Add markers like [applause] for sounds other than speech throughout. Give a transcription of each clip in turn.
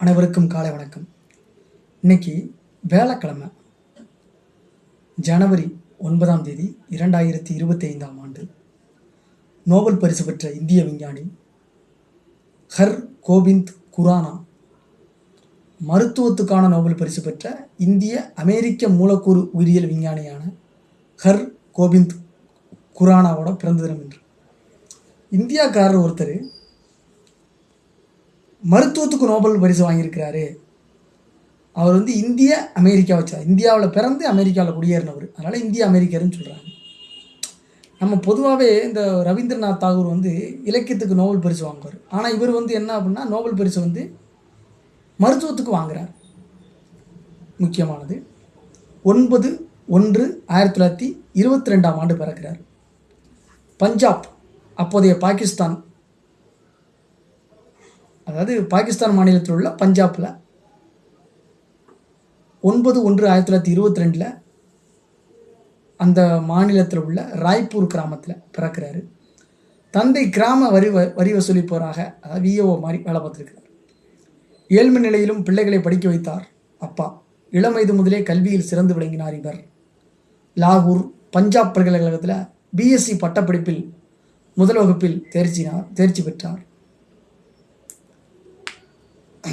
அனைவருக்கும் காலை வணக்கம். இன்னைக்கு வேலைக்கிழமை ஜனவரி ஒன்பதாம் தேதி இரண்டாயிரத்தி இருபத்தி ஐந்தாம் ஆண்டு. நோபல் பரிசு பெற்ற இந்திய விஞ்ஞானி ஹர் கோவிந்த் குரானா மருத்துவத்துக்கான நோபல் பரிசு பெற்ற இந்திய அமெரிக்க மூலக்கூறு உயிரியல் விஞ்ஞானியான ஹர் கோவிந்த் குரானாவோட பிறந்த தினம் என்று இந்தியாக்காரர் ஒருத்தர் மருத்துவத்துக்கு நோபல் பரிசு வாங்கியிருக்கிறாரு. அவர் வந்து இந்திய அமெரிக்கா வச்சார் இந்தியாவில் பிறந்து அமெரிக்காவில் குடியேறினவர். அதனால் இந்திய அமெரிக்கர்னு சொல்கிறாங்க நம்ம பொதுவாகவே இந்த ரவீந்திரநாத் தாகூர் வந்து இலக்கியத்துக்கு நோபல் பரிசு வாங்குவார். ஆனால் இவர் வந்து என்ன அப்படின்னா நோபல் பரிசு வந்து மருத்துவத்துக்கு வாங்குகிறார் முக்கியமானது ஒன்பது ஒன்று ஆயிரத்தி தொள்ளாயிரத்தி இருபத்தி ரெண்டாம் ஆண்டு பிறக்கிறார். பஞ்சாப் அப்போதைய பாகிஸ்தான் அதாவது பாகிஸ்தான் மாநிலத்தில் உள்ள பஞ்சாப்பில் ஒன்பது ஒன்று ஆயிரத்தி தொள்ளாயிரத்தி இருபத்தி ரெண்டில் அந்த மாநிலத்தில் உள்ள ராய்ப்பூர் கிராமத்தில் பிறக்கிறாரு. தந்தை கிராம வரி வ- வரி வசூலிப்பவராக அதாவது விஏஓ மாதிரி வேலை பார்த்துருக்கிறார். ஏழ்மை நிலையிலும் பிள்ளைகளை படிக்க வைத்தார் அப்பா. இளம் வயது முதலே கல்வியில் சிறந்து விளங்கினார் இவர். லாகூர் பஞ்சாப் பல்கலைக்கழகத்தில் பிஎஸ்சி பட்டப்படிப்பில் முதல் வகுப்பில் தேர்ச்சினார் தேர்ச்சி பெற்றார். [clears throat]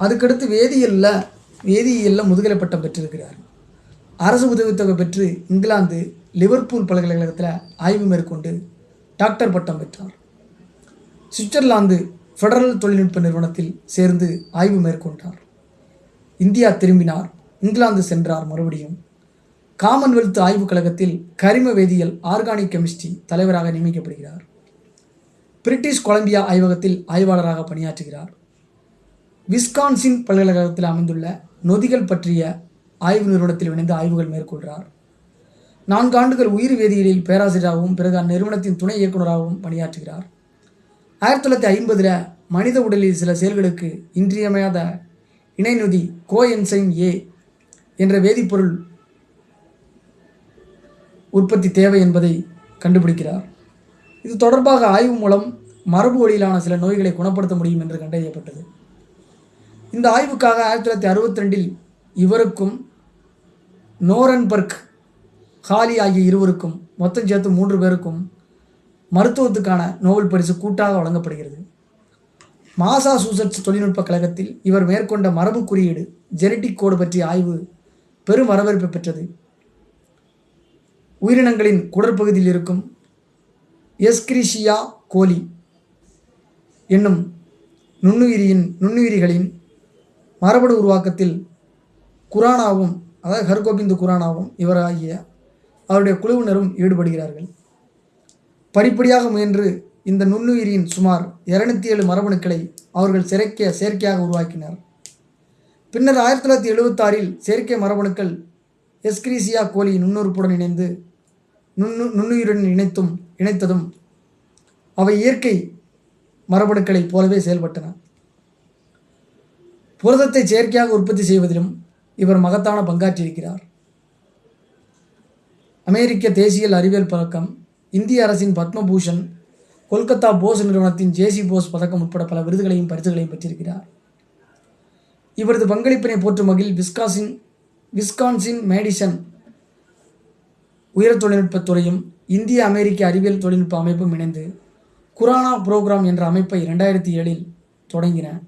அதுக்கடுத்து வேதியியலில் வேதியியலில் முதுகலை பட்டம் பெற்றிருக்கிறார். அரசு உதவித்தொகை பெற்று இங்கிலாந்து லிவர்பூல் பல்கலைக்கழகத்தில் ஆய்வு மேற்கொண்டு டாக்டர் பட்டம் பெற்றார். சுவிட்சர்லாந்து ஃபெடரல் தொழில்நுட்ப நிறுவனத்தில் சேர்ந்து ஆய்வு மேற்கொண்டார். இந்தியா திரும்பினார் இங்கிலாந்து சென்றார் மறுபடியும். காமன்வெல்த் ஆய்வுக் கழகத்தில் கரிம வேதியியல் ஆர்கானிக் கெமிஸ்ட்ரி தலைவராக நியமிக்கப்படுகிறார். பிரிட்டிஷ் கொலம்பியா ஆய்வகத்தில் ஆய்வாளராக பணியாற்றுகிறார். விஸ்கான்சின் பல்கலைக்கழகத்தில் அமைந்துள்ள நொதிகள் பற்றிய ஆய்வு நிறுவனத்தில் இணைந்து ஆய்வுகள் மேற்கொள்கிறார். நான்கு ஆண்டுகள் உயிர் வேதியியலில் பேராசிரியராகவும் பிறகு அந்நிறுவனத்தின் துணை இயக்குநராகவும் பணியாற்றுகிறார். ஆயிரத்தி தொள்ளாயிரத்தி ஐம்பதில் மனித உடலில் சில செயல்களுக்கு இன்றியமையாத இணைநொதி கோ என்சைம் ஏ என்ற வேதிப்பொருள் உற்பத்தி தேவை என்பதை கண்டுபிடிக்கிறார். இது தொடர்பாக ஆய்வு மூலம் மரபு வழியிலான சில நோய்களை குணப்படுத்த முடியும் என்று கண்டறியப்பட்டது. இந்த ஆய்வுக்காக ஆயிரத்தி தொள்ளாயிரத்தி அறுபத்தி ரெண்டில் இவருக்கும் நோரன்பர்க் ஹாலி ஆகிய இருவருக்கும் மொத்தம் சேர்த்து மூன்று பேருக்கும் மருத்துவத்துக்கான நோபல் பரிசு கூட்டாக வழங்கப்படுகிறது. மாசாசூசட்ஸ் தொழில்நுட்ப கழகத்தில் இவர் மேற்கொண்ட மரபு குறியீடு ஜெனட்டிக் கோடு பற்றிய ஆய்வு பெரும் வரவேற்பு பெற்றது. உயிரினங்களின் குடற்பகுதியில் இருக்கும் எஸ்கிரிஷியா கோலி என்னும் நுண்ணுயிரியின் நுண்ணுயிரிகளின் மரபணு உருவாக்கத்தில் குரானாவும் அதாவது ஹர்கோபிந்து குரானாவும் இவராகிய அவருடைய குழுவினரும் ஈடுபடுகிறார்கள். படிப்படியாக முயன்று இந்த நுண்ணுயிரியின் சுமார் இருநூத்தி ஏழு மரபணுக்களை அவர்கள் செயற்கை செயற்கையாக உருவாக்கினர். பின்னர் ஆயிரத்தி தொள்ளாயிரத்தி எழுபத்தாறில் செயற்கை மரபணுக்கள் எஸ்கிரீசியா கோலி நுண்ணுறுப்புடன் இணைந்து நுண்ணு நுண்ணுயிருடன் இணைத்தும் இணைத்ததும் அவை இயற்கை மரபணுக்களைப் போலவே செயல்பட்டன. புரதத்தை செயற்கையாக உற்பத்தி செய்வதிலும் இவர் மகத்தான பங்காற்றியிருக்கிறார் அமெரிக்க தேசிய அறிவியல் பதக்கம் இந்திய அரசின் பத்மபூஷன் கொல்கத்தா போஸ் நிறுவனத்தின் ஜேசி போஸ் பதக்கம் உட்பட பல விருதுகளையும் பரிசுகளையும் பெற்றிருக்கிறார். இவரது பங்களிப்பினை போற்றும் வகையில் விஸ்காசின் விஸ்கான்சின் மேடிசன் உயர் தொழில்நுட்பத் துறையும் இந்திய அமெரிக்க அறிவியல் தொழில்நுட்ப அமைப்பும் இணைந்து குரானா புரோகிராம் என்ற அமைப்பை இரண்டாயிரத்தி ஏழில் தொடங்கின.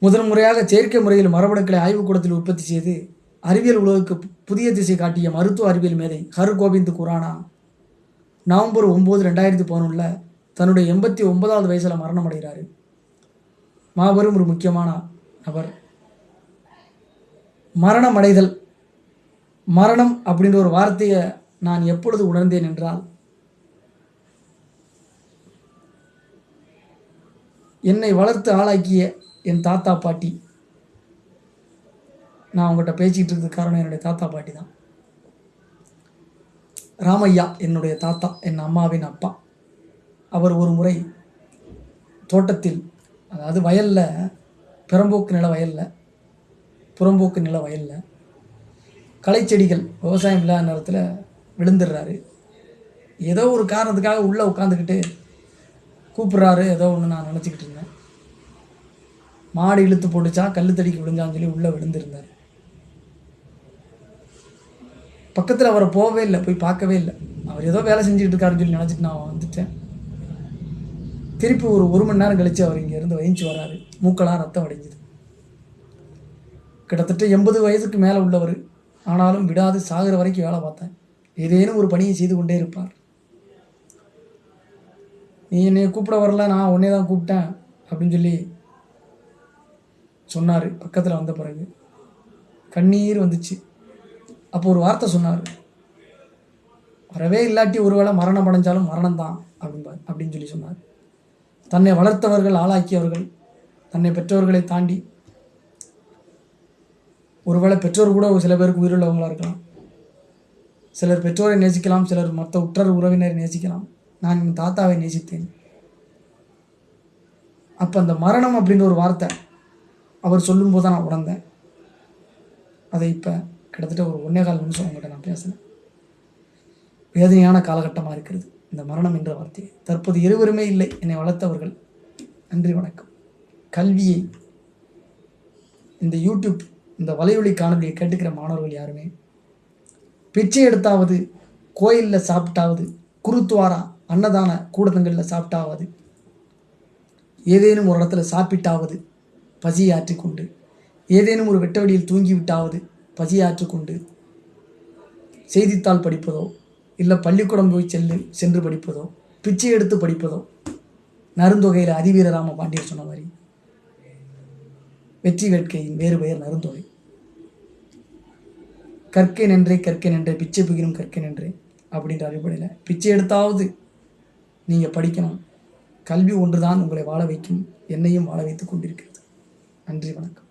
முதன் முறையாக செயற்கை முறையில் மரபணுக்களை ஆய்வுக்கூடத்தில் உற்பத்தி செய்து அறிவியல் உலகுக்கு புதிய திசை காட்டிய மருத்துவ அறிவியல் மேதை ஹர் கோவிந்த் குரானா நவம்பர் ஒம்பது ரெண்டாயிரத்தி பதினொன்றில் தன்னுடைய எண்பத்தி ஒன்பதாவது வயசில் மரணம் அடைகிறார். மாபெரும் ஒரு முக்கியமான நபர். மரணம் அடைதல் மரணம் அப்படின்ற ஒரு வார்த்தையை நான் எப்பொழுது உணர்ந்தேன் என்றால் என்னை வளர்த்து ஆளாக்கிய என் தாத்தா பாட்டி. நான் அவங்ககிட்ட பேசிகிட்டு இருக்கிறது காரணம் என்னுடைய தாத்தா பாட்டி தான். ராமையா என்னுடைய தாத்தா என் அம்மாவின் அப்பா. அவர் ஒரு முறை தோட்டத்தில் அதாவது வயலில் பிறம்போக்கு நில வயலில் புறம்போக்கு நில வயலில் களைச்செடிகள் விவசாயம் இல்லாத நேரத்தில் விழுந்துடுறாரு. ஏதோ ஒரு காரணத்துக்காக உள்ளே உட்காந்துக்கிட்டு கூப்பிட்றாரு. ஏதோ ஒன்று நான் நினச்சிக்கிட்டு இருந்தேன். மாடு இழுத்து போட்டுச்சா கல் தடிக்கு விழுந்தான்னு சொல்லி உள்ளே விழுந்திருந்தார். பக்கத்தில் அவரை போகவே இல்லை போய் பார்க்கவே இல்லை. அவர் ஏதோ வேலை செஞ்சுக்கிட்டு இருக்காருன்னு சொல்லி நினச்சிட்டு நான் வந்துட்டேன். திருப்பி ஒரு ஒரு மணி நேரம் கழித்து அவர் இங்கேருந்து வகிச்சு வராரு. மூக்கெல்லாம் ரத்தம் அடைஞ்சுது. கிட்டத்தட்ட எண்பது வயதுக்கு மேலே உள்ளவர். ஆனாலும் விடாது சாகிற வரைக்கும் வேலை பார்த்தேன். ஏதேனும் ஒரு பணியை செய்து கொண்டே இருப்பார். நீ என்னை கூப்பிட வரல நான் உன்னே தான் கூப்பிட்டேன் அப்படின்னு சொல்லி சொன்னார். பக்கத்தில் வந்த பிறகு கண்ணீர் வந்துச்சு. அப்போ ஒரு வார்த்தை சொன்னார். வரவே இல்லாட்டி ஒருவேளை மரணம் அடைஞ்சாலும் மரணம் தான் அப்படின்பா அப்படின்னு சொல்லி சொன்னார். தன்னை வளர்த்தவர்கள் ஆளாக்கியவர்கள் தன்னை பெற்றவர்களை தாண்டி ஒருவேளை பெற்றோர் கூட ஒரு சில பேருக்கு உயிருள்ளவங்களாக இருக்கலாம். சிலர் பெற்றோரை நேசிக்கலாம் சிலர் மற்ற உற்றார் உறவினரை நேசிக்கலாம். நான் என் தாத்தாவை நேசித்தேன். அப்போ அந்த மரணம் அப்படின்ற ஒரு வார்த்தை அவர் சொல்லும்போது தான் நான் உணர்ந்தேன். அதை இப்போ கிட்டத்தட்ட ஒரு ஒன்னே கால் நிமிஷம் உங்கள்கிட்ட நான் பேசினேன் வேதனையான காலகட்டமாக இருக்கிறது இந்த மரணம் என்ற வார்த்தை. தற்போது இருவருமே இல்லை என்னை வளர்த்தவர்கள். நன்றி வணக்கம். கல்வியை இந்த யூடியூப் இந்த வலையொலி காணொலியை கேட்டுக்கிற மாணவர்கள் யாருமே? பிச்சை எடுத்தாவது கோயிலில் சாப்பிட்டாவது குருத்வாரா அன்னதான கூடதங்களில் சாப்பிட்டாவது ஏதேனும் ஒரு இடத்துல சாப்பிட்டாவது பசியாற்றி ஆற்றிக்கொண்டு ஏதேனும் ஒரு வெட்டவெளியில் தூங்கிவிட்டாவது பசியாற்றி ஆற்றிக்கொண்டு செய்தித்தாள் படிப்பதோ இல்லை பள்ளிக்கூடம் போய் செல்லு சென்று படிப்பதோ பிச்சை எடுத்து படிப்பதோ நருந்தொகையில் அதிவீரராம பாண்டியர் சொன்ன மாதிரி வெற்றி வேட்கையின் வேறு பெயர் நருந்தொகை கற்கை நின்றே கற்கை நின்றே பிச்சை புகினும் கற்கை நின்றே அப்படின்ற அடிப்படையில் பிச்சை எடுத்தாவது நீங்கள் படிக்கணும். கல்வி ஒன்றுதான் உங்களை வாழ வைக்கும் என்னையும் வாழ வைத்துக் கொண்டிருக்கிறது. நன்றி வணக்கம்.